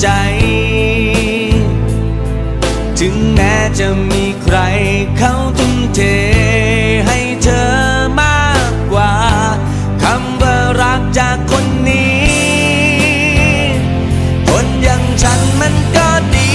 ใจ ถึงแม้จะมีใครเขาทุ่มเทให้เธอมากกว่าคำว่ารักจากคนนี้ คนอย่างฉันมันก็ดี